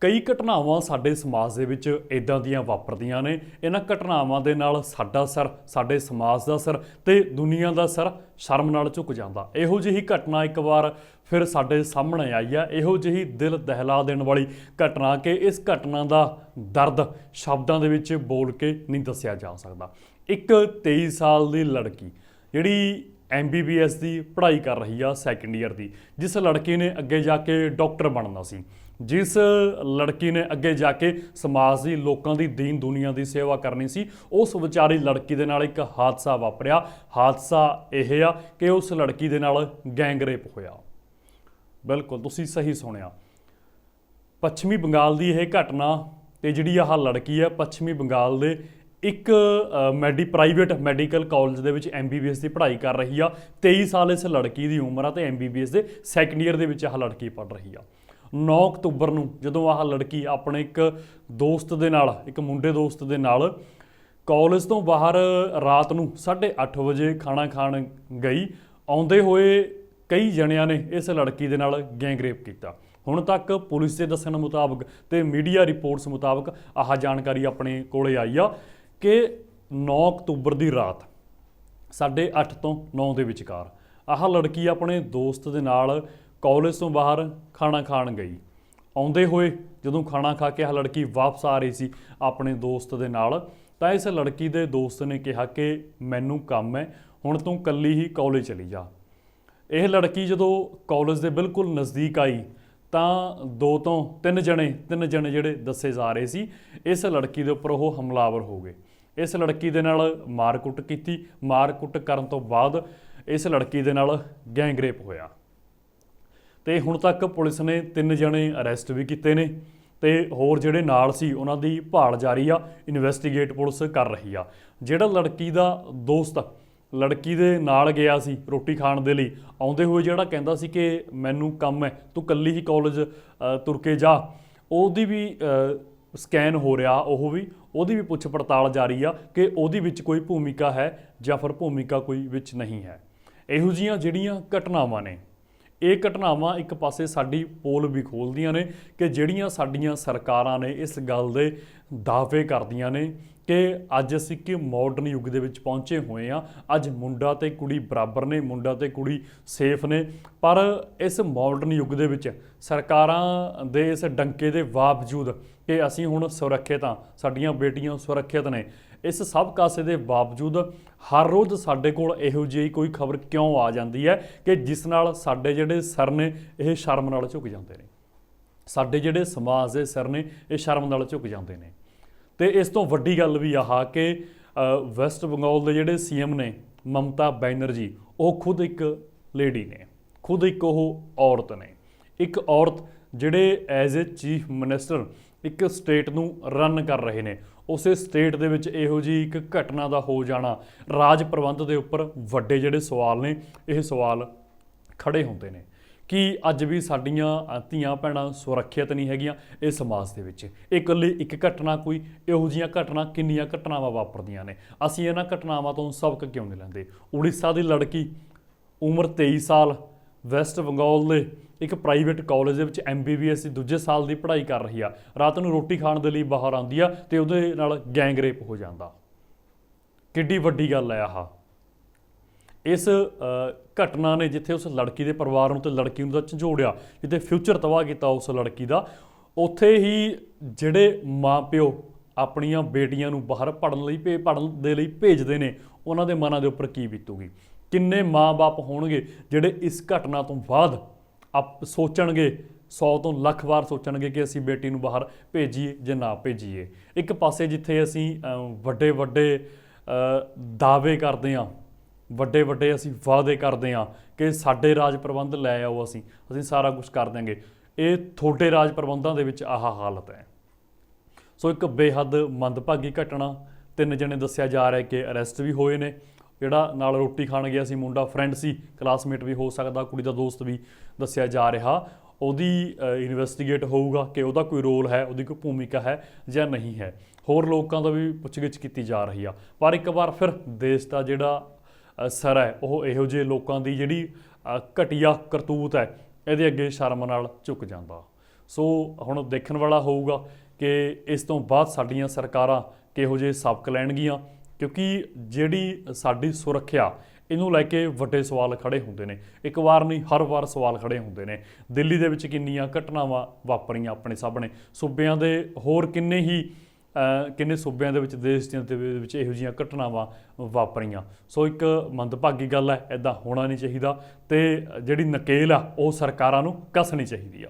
ਕਈ ਘਟਨਾਵਾਂ ਸਾਡੇ ਸਮਾਜ ਦੇ ਵਿੱਚ ਇਦਾਂ ਦੀਆਂ ਵਾਪਰਦੀਆਂ ਨੇ। ਇਹਨਾਂ ਘਟਨਾਵਾਂ ਦੇ ਨਾਲ ਸਾਡਾ ਸਰ, ਸਾਡੇ ਸਮਾਜ ਦਾ ਸਰ ਤੇ ਦੁਨੀਆ ਦਾ ਸਰ ਸ਼ਰਮ ਨਾਲ ਝੁਕ ਜਾਂਦਾ। ਇਹੋ ਜਿਹੀ ਘਟਨਾ ਇੱਕ ਵਾਰ ਫਿਰ ਸਾਡੇ ਸਾਹਮਣੇ ਆਈ ਆ। ਇਹੋ ਜਿਹੀ ਦਿਲ ਦਹਿਲਾ ਦੇਣ ਵਾਲੀ ਘਟਨਾ ਕਿ ਇਸ ਘਟਨਾ ਦਾ ਦਰਦ ਸ਼ਬਦਾਂ ਦੇ ਵਿੱਚ ਬੋਲ ਕੇ ਨਹੀਂ ਦੱਸਿਆ ਜਾ ਸਕਦਾ। ਇੱਕ 23 ਸਾਲ ਦੀ ਲੜਕੀ ਜਿਹੜੀ MBBS ਦੀ ਪੜ੍ਹਾਈ ਕਰ ਰਹੀ ਆ ਸੈਕੰਡ ਈਅਰ ਦੀ, ਜਿਸ ਲੜਕੀ ਨੇ ਅੱਗੇ ਜਾ ਕੇ ਡਾਕਟਰ ਬਣਨਾ ਸੀ। ਜਿਸ ਲੜਕੀ ਨੇ ਅੱਗੇ ਜਾ ਕੇ ਸਮਾਜ ਦੀ, ਲੋਕਾਂ ਦੀ, ਦੀਨ ਦੁਨੀਆ ਦੀ ਸੇਵਾ ਕਰਨੀ ਸੀ, ਉਸ ਵਿਚਾਰੀ ਲੜਕੀ ਦੇ ਨਾਲ ਇੱਕ ਹਾਦਸਾ ਵਾਪਰਿਆ। ਹਾਦਸਾ ਇਹ ਆ ਕਿ ਉਸ ਲੜਕੀ ਦੇ ਨਾਲ ਗੈਂਗ ਰੇਪ ਹੋਇਆ। ਬਿਲਕੁਲ, ਤੁਸੀਂ ਸਹੀ ਸੁਣਿਆ। ਪੱਛਮੀ ਬੰਗਾਲ ਦੀ ਇਹ ਘਟਨਾ ਤੇ ਜਿਹੜੀ ਆਹ ਲੜਕੀ ਆ, ਪੱਛਮੀ ਬੰਗਾਲ ਦੇ ਇੱਕ ਮੈਡੀ, ਪ੍ਰਾਈਵੇਟ ਮੈਡੀਕਲ ਕਾਲਜ ਦੇ ਵਿੱਚ ਐਮਬੀਬੀਐਸ ਦੀ ਪੜ੍ਹਾਈ ਕਰ ਰਹੀ ਆ। 23 ਸਾਲ ਇਸ ਲੜਕੀ ਦੀ ਉਮਰ ਆ ਤੇ ਐਮਬੀਬੀਐਸ ਦੇ ਸੈਕੰਡ ਈਅਰ ਦੇ ਵਿੱਚ ਆਹ ਲੜਕੀ ਪੜ੍ਹ ਰਹੀ ਆ। 9 ਅਕਤੂਬਰ ਨੂੰ ਜਦੋਂ ਆਹ ਲੜਕੀ ਆਪਣੇ ਇੱਕ ਦੋਸਤ ਦੇ ਨਾਲ, ਇੱਕ ਮੁੰਡੇ ਦੋਸਤ ਦੇ ਨਾਲ ਕਾਲਜ ਤੋਂ ਬਾਹਰ ਰਾਤ ਨੂੰ 8:30 ਵਜੇ ਖਾਣਾ ਖਾਣ ਗਈ, ਆਉਂਦੇ ਹੋਏ ਕਈ ਜਣਿਆਂ ਨੇ ਇਸ ਲੜਕੀ ਦੇ ਨਾਲ ਗੈਂਗ ਰੇਪ ਕੀਤਾ। ਹੁਣ ਤੱਕ ਪੁਲਿਸ ਦੇ ਦੱਸਣ ਮੁਤਾਬਕ ਤੇ ਮੀਡੀਆ ਰਿਪੋਰਟਸ ਮੁਤਾਬਕ ਆਹ ਜਾਣਕਾਰੀ ਆਪਣੇ ਕੋਲੇ ਆਈ ਆ ਕਿ 9 ਅਕਤੂਬਰ ਦੀ ਰਾਤ 8:30 ਤੋਂ 9 ਦੇ ਵਿਚਕਾਰ ਆਹ ਲੜਕੀ ਆਪਣੇ ਦੋਸਤ ਦੇ ਨਾਲ ਕਾਲਜ ਤੋਂ ਬਾਹਰ ਖਾਣਾ ਖਾਣ ਗਈ। ਆਉਂਦੇ ਹੋਏ ਜਦੋਂ ਖਾਣਾ ਖਾ ਕੇ ਆਹ ਲੜਕੀ ਵਾਪਸ ਆ ਰਹੀ ਸੀ ਆਪਣੇ ਦੋਸਤ ਦੇ ਨਾਲ, ਤਾਂ ਇਸ ਲੜਕੀ ਦੇ ਦੋਸਤ ਨੇ ਕਿਹਾ ਕਿ ਮੈਨੂੰ ਕੰਮ ਹੈ, ਹੁਣ ਤੂੰ ਕੱਲੀ ਹੀ ਕਾਲਜ ਚਲੀ ਜਾ। ਇਹ ਲੜਕੀ ਜਦੋਂ ਕਾਲਜ ਦੇ ਬਿਲਕੁਲ ਨਜ਼ਦੀਕ ਆਈ, ਤਾਂ ਦੋ ਤੋਂ ਤਿੰਨ ਜਣੇ ਤਿੰਨ ਜਣੇ ਜਿਹੜੇ ਦੱਸੇ ਜਾ ਰਹੇ ਸੀ, ਇਸ ਲੜਕੀ ਦੇ ਉੱਪਰ ਉਹ ਹਮਲਾਵਰ ਹੋ ਗਏ। ਇਸ ਲੜਕੀ ਦੇ ਨਾਲ ਮਾਰਕੁੱਟ ਕੀਤੀ। ਮਾਰਕੁੱਟ ਕਰਨ ਤੋਂ ਬਾਅਦ ਇਸ ਲੜਕੀ ਦੇ ਨਾਲ ਗੈਂਗਰੇਪ ਹੋਇਆ। ਤੇ ਹੁਣ ਤੱਕ ਪੁਲਿਸ ਨੇ ਤਿੰਨ ਜਣੇ ਅਰੈਸਟ ਵੀ ਕੀਤੇ ਨੇ ਤੇ ਹੋਰ ਜਿਹੜੇ ਨਾਲ ਸੀ, ਉਹਨਾਂ ਦੀ ਭਾਲ ਜਾਰੀ ਆ ਇਨਵੈਸਟੀਗੇਟ ਪੁਲਿਸ ਕਰ ਰਹੀ ਆ। ਜਿਹੜਾ ਲੜਕੀ ਦਾ ਦੋਸਤ ਲੜਕੀ ਦੇ ਨਾਲ ਗਿਆ ਸੀ ਰੋਟੀ ਖਾਣ ਦੇ ਲਈ, ਆਉਂਦੇ ਹੋਏ ਜਿਹੜਾ ਕਹਿੰਦਾ ਸੀ ਕਿ ਮੈਨੂੰ ਕੰਮ ਹੈ, ਤੂੰ ਕੱਲੀ ਹੀ ਕਾਲਜ ਤੁਰ ਕੇ ਜਾ। ਉਹਦੀ ਵੀ ਸਕੈਨ ਹੋ ਰਿਹਾ ਉਹ ਵੀ, ਉਹਦੀ ਵੀ ਪੁੱਛ ਪੜਤਾਲ ਜਾਰੀ ਆ ਕਿ ਉਹਦੀ ਵਿੱਚ ਕੋਈ ਭੂਮਿਕਾ ਹੈ ਜਾਂ ਫਿਰ ਭੂਮਿਕਾ ਕੋਈ ਵਿੱਚ ਨਹੀਂ ਹੈ। ਇਹੋ ਜੀਆਂ ਜਿਹੜੀਆਂ ਘਟਨਾਵਾਂ ਨੇ ਇਹ ਘਟਨਾਵਾਂ ਇੱਕ ਪਾਸੇ ਸਾਡੀ ਪੋਲ ਵੀ ਖੋਲਦੀਆਂ ਨੇ ਕਿ ਜਿਹੜੀਆਂ ਸਾਡੀਆਂ ਸਰਕਾਰਾਂ ਨੇ ਇਸ ਗੱਲ ਦੇ ਦਾਅਵੇ ਕਰਦੀਆਂ ਨੇ ਕਿ ਅੱਜ ਅਸੀਂ ਕਿ ਮਾਡਰਨ ਯੁੱਗ ਦੇ ਵਿੱਚ ਪਹੁੰਚੇ ਹੋਏ ਆ ਅੱਜ ਮੁੰਡਾ ਤੇ ਕੁੜੀ ਬਰਾਬਰ ਨੇ, ਮੁੰਡਾ ਤੇ ਕੁੜੀ ਸੇਫ ਨੇ। ਪਰ ਇਸ ਮਾਡਰਨ ਯੁੱਗ ਦੇ ਵਿੱਚ ਸਰਕਾਰਾਂ ਦੇ ਇਸ ਡੰਕੇ ਦੇ ਬਾਵਜੂਦ ਕਿ ਅਸੀਂ ਹੁਣ ਸੁਰੱਖਿਅਤ ਆ ਸਾਡੀਆਂ ਬੇਟੀਆਂ ਸੁਰੱਖਿਅਤ ਨੇ, ਇਸ ਸਭ ਕਾਸੇ ਦੇ ਬਾਵਜੂਦ ਹਰ ਰੋਜ਼ ਸਾਡੇ ਕੋਲ ਇਹੋ ਜਿਹੀ ਕੋਈ ਖਬਰ ਕਿਉਂ ਆ ਜਾਂਦੀ ਹੈ ਕਿ ਜਿਸ ਨਾਲ ਸਾਡੇ ਜਿਹੜੇ ਸਰ ਨੇ, ਇਹ ਸ਼ਰਮ ਨਾਲ ਝੁਕ ਜਾਂਦੇ ਨੇ? ਸਾਡੇ ਜਿਹੜੇ ਸਮਾਜ ਦੇ ਸਰ ਨੇ, ਇਹ ਸ਼ਰਮ ਨਾਲ ਝੁਕ ਜਾਂਦੇ ਨੇ। ਤੇ ਇਸ ਤੋਂ ਵੱਡੀ ਗੱਲ ਵੀ ਆਹ ਕਿ ਵੈਸਟ ਬੰਗਾਲ ਦੇ ਜਿਹੜੇ ਸੀਐਮ ਨੇ, ਮਮਤਾ ਬੈਨਰਜੀ, ਉਹ ਖੁਦ ਇੱਕ ਲੇਡੀ ਨੇ, ਖੁਦ ਇੱਕ ਉਹ ਔਰਤ ਨੇ। ਇੱਕ ਔਰਤ ਜਿਹੜੇ ਐਜ਼ ਅ ਚੀਫ ਮਿਨਿਸਟਰ ਇੱਕ ਸਟੇਟ ਨੂੰ ਰਨ ਕਰ ਰਹੇ ਨੇ, ਉਸੇ ਸਟੇਟ ਦੇ ਵਿੱਚ ਇਹੋ ਜੀ ਇੱਕ ਘਟਨਾ ਦਾ ਹੋ ਜਾਣਾ, ਰਾਜ ਪ੍ਰਬੰਧ ਦੇ ਉੱਪਰ ਵੱਡੇ ਜਿਹੜੇ ਸਵਾਲ ਨੇ, ਇਹ ਸਵਾਲ ਖੜੇ ਹੁੰਦੇ ਨੇ। ਕਿ ਅੱਜ ਵੀ ਸਾਡੀਆਂ ਧੀਆਂ ਭੈਣਾਂ ਸੁਰੱਖਿਅਤ ਨਹੀਂ ਹੈਗੀਆਂ ਇਹ ਸਮਾਜ ਦੇ ਵਿੱਚ। ਇਹ ਇਕੱਲੀ ਇੱਕ ਘਟਨਾ ਕੋਈ, ਇਹੋ ਜੀਆਂ ਘਟਨਾ ਕਿੰਨੀਆਂ ਘਟਨਾਵਾਂ ਵਾਪਰਦੀਆਂ ਨੇ? ਅਸੀਂ ਇਹਨਾਂ ਘਟਨਾਵਾਂ ਤੋਂ ਸਬਕ ਕਿਉਂ ਨਹੀਂ ਲੈਂਦੇ? ਉੜੀਸਾ ਦੀ ਲੜਕੀ ਉਮਰ 23 ਸਾਲ, ਵੈਸਟ ਬੰਗਾਲ ਦੇ ਇੱਕ ਪ੍ਰਾਈਵੇਟ ਕਾਲਜ ਦੇ ਵਿੱਚ ਐਮਬੀਬੀਐਸ ਦੀ ਦੂਜੇ ਸਾਲ ਦੀ ਪੜ੍ਹਾਈ ਕਰ ਰਹੀ ਆ। ਰਾਤ ਨੂੰ ਰੋਟੀ ਖਾਣ ਦੇ ਲਈ ਬਾਹਰ ਆਉਂਦੀ ਆ ਤੇ ਉਹਦੇ ਨਾਲ ਗੈਂਗ ਰੇਪ ਹੋ ਜਾਂਦਾ। ਕਿੱਡੀ ਵੱਡੀ ਗੱਲ ਹੈ ਆਹ। ਇਸ ਘਟਨਾ ਨੇ ਜਿੱਥੇ ਉਸ ਲੜਕੀ ਦੇ ਪਰਿਵਾਰ ਨੂੰ ਤੇ ਲੜਕੀ ਨੂੰ ਤਾਂ ਝੰਜੋੜਿਆ, ਜਿੱਥੇ ਫਿਊਚਰ ਤਬਾਹ ਕੀਤਾ ਉਸ ਲੜਕੀ ਦਾ, ਉੱਥੇ ਹੀ ਜਿਹੜੇ ਮਾਪਿਓ ਆਪਣੀਆਂ ਬੇਟੀਆਂ ਨੂੰ ਬਾਹਰ ਪੜਨ ਲਈ ਭੇ ਪੜਨ ਦੇ ਲਈ ਭੇਜਦੇ ਨੇ, ਉਹਨਾਂ ਦੇ ਮਨਾਂ ਦੇ ਉੱਪਰ ਕੀ ਬੀਤੂਗੀ? ਕਿੰਨੇ ਮਾਪੇ ਹੋਣਗੇ ਜਿਹੜੇ ਇਸ ਘਟਨਾ ਤੋਂ ਬਾਅਦ ਆਪ ਸੋਚਣਗੇ 100 ਤੋਂ ਲੱਖ ਵਾਰ ਸੋਚਣਗੇ ਕਿ ਅਸੀਂ ਬੇਟੀ ਨੂੰ ਬਾਹਰ ਭੇਜੀਏ ਜਾਂ ਨਾ ਭੇਜੀਏ? ਇੱਕ ਪਾਸੇ ਜਿੱਥੇ ਅਸੀਂ ਵੱਡੇ ਵੱਡੇ ਦਾਅਵੇ ਕਰਦੇ ਹਾਂ ਵੱਡੇ ਵੱਡੇ ਅਸੀਂ ਵਾਅਦੇ ਕਰਦੇ ਹਾਂ ਕਿ ਸਾਡੇ ਰਾਜ ਪ੍ਰਬੰਧ ਲੈ ਆਓ ਅਸੀਂ ਅਸੀਂ ਸਾਰਾ ਕੁਝ ਕਰ ਦਿਆਂਗੇ। ਇਹ ਤੁਹਾਡੇ ਰਾਜ ਪ੍ਰਬੰਧਾਂ ਦੇ ਵਿੱਚ ਆਹ ਹਾਲਤ ਹੈ। ਸੋ ਇੱਕ ਬੇਹੱਦ ਮੰਦਭਾਗੀ ਘਟਨਾ, ਤਿੰਨ ਜਣੇ ਦੱਸਿਆ ਜਾ ਰਿਹਾ ਕਿ ਅਰੈਸਟ ਵੀ ਹੋਏ ਨੇ। ਜਿਹੜਾ ਨਾਲ ਰੋਟੀ ਖਾਣ ਗਿਆ ਸੀ, ਮੁੰਡਾ ਫਰੈਂਡ ਸੀ ਕਲਾਸਮੇਟ ਵੀ ਹੋ ਸਕਦਾ, ਕੁੜੀ ਦਾ ਦੋਸਤ ਵੀ ਦੱਸਿਆ ਜਾ ਰਿਹਾ। ਉਹਦੀ ਇਨਵੈਸਟੀਗੇਟ ਹੋਊਗਾ ਕਿ ਉਹਦਾ ਕੋਈ ਰੋਲ ਹੈ, ਉਹਦੀ ਕੋਈ ਭੂਮਿਕਾ ਹੈ ਜਾਂ ਨਹੀਂ ਹੈ। ਹੋਰ ਲੋਕਾਂ ਦਾ ਵੀ ਪੁੱਛਗਿੱਛ ਕੀਤੀ ਜਾ ਰਹੀ ਆ। ਪਰ ਇੱਕ ਵਾਰ ਫਿਰ ਦੇਸ਼ ਦਾ ਜਿਹੜਾ ਸਰ ਹੈ। ਉਹ ਇਹੋ ਜਿਹੇ ਲੋਕਾਂ ਦੀ ਜਿਹੜੀ ਘਟੀਆ ਕਰਤੂਤ ਹੈ, ਇਹਦੇ ਅੱਗੇ ਸ਼ਰਮ ਨਾਲ ਝੁਕ ਜਾਂਦਾ। ਸੋ ਹੁਣ ਦੇਖਣ ਵਾਲਾ ਹੋਊਗਾ ਕਿ ਇਸ ਤੋਂ ਬਾਅਦ ਸਾਡੀਆਂ ਸਰਕਾਰਾਂ ਕਿਹੋ ਜਿਹੇ ਸਬਕ ਲੈਣਗੀਆਂ, ਕਿਉਂਕਿ ਜਿਹੜੀ ਸਾਡੀ ਸੁਰੱਖਿਆ, ਇਹਨੂੰ ਲੈ ਕੇ ਵੱਡੇ ਸਵਾਲ ਖੜੇ ਹੁੰਦੇ ਨੇ। ਇੱਕ ਵਾਰ ਨਹੀਂ, ਹਰ ਵਾਰ ਸਵਾਲ ਖੜੇ ਹੁੰਦੇ ਨੇ। ਦਿੱਲੀ ਦੇ ਵਿੱਚ ਕਿੰਨੀਆਂ ਘਟਨਾਵਾਂ ਵਾਪਰੀਆਂ ਆਪਣੇ ਸਾਹਮਣੇ। ਸੂਬਿਆਂ ਦੇ ਹੋਰ ਕਿੰਨੇ ਹੀ ਕਿੰਨੇ ਸੂਬਿਆਂ ਦੇ ਵਿੱਚ, ਦੇਸ਼ ਦੇ ਵਿੱਚ ਇਹੋ ਜਿਹੀਆਂ ਘਟਨਾਵਾਂ ਵਾਪਰੀਆਂ। ਸੋ ਇੱਕ ਮੰਦਭਾਗੀ ਗੱਲ ਹੈ ਐਦਾਂ ਹੋਣਾ ਨਹੀਂ ਚਾਹੀਦਾ ਤੇ ਜਿਹੜੀ ਨਕੇਲ ਆ, ਉਹ ਸਰਕਾਰਾਂ ਨੂੰ ਕੱਸਣੀ ਚਾਹੀਦੀ ਆ।